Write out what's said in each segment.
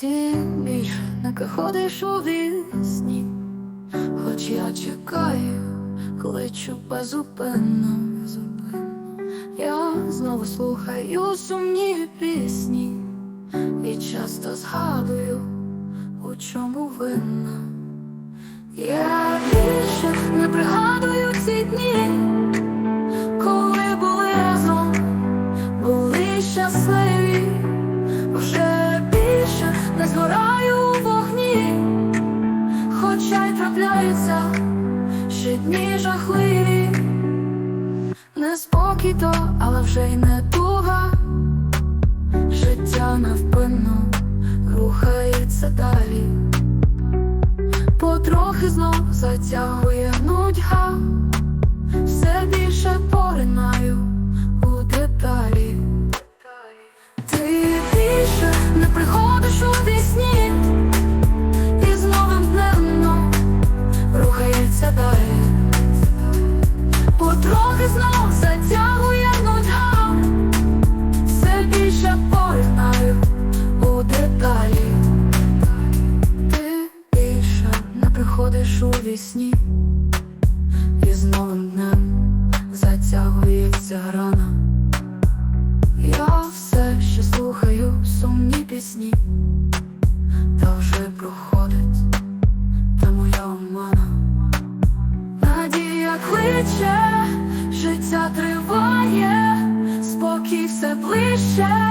Ти більше не приходиш у вісні, хоч я чекаю, кличу безупинно. Я знову слухаю сумні пісні і часто згадую, у чому винна. Я більше не пригадую ці дні, коли були разом, були щасливі, вже згораю у вогні, хоча й трапляються ще дні жахливі. Не спокій то, але вже й не туга. Життя навпинно рухається далі. Потрохи знов затягує нудьга, приходиш у вісні, і з новим днем затягується рана. Я все ще слухаю сумні пісні, та вже проходить та моя омана. Надія кличе, життя триває, спокій все ближче,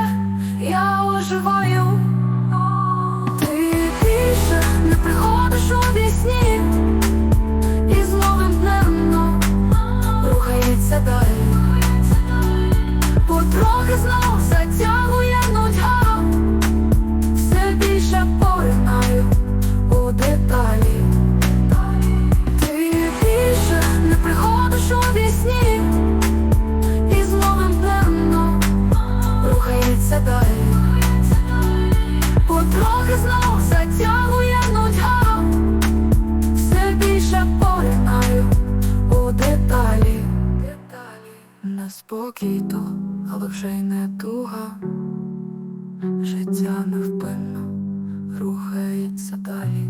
спокій то, але вже й не туга. Життя невпинно рухається далі.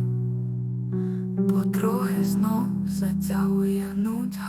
Потрохи знов затягує більше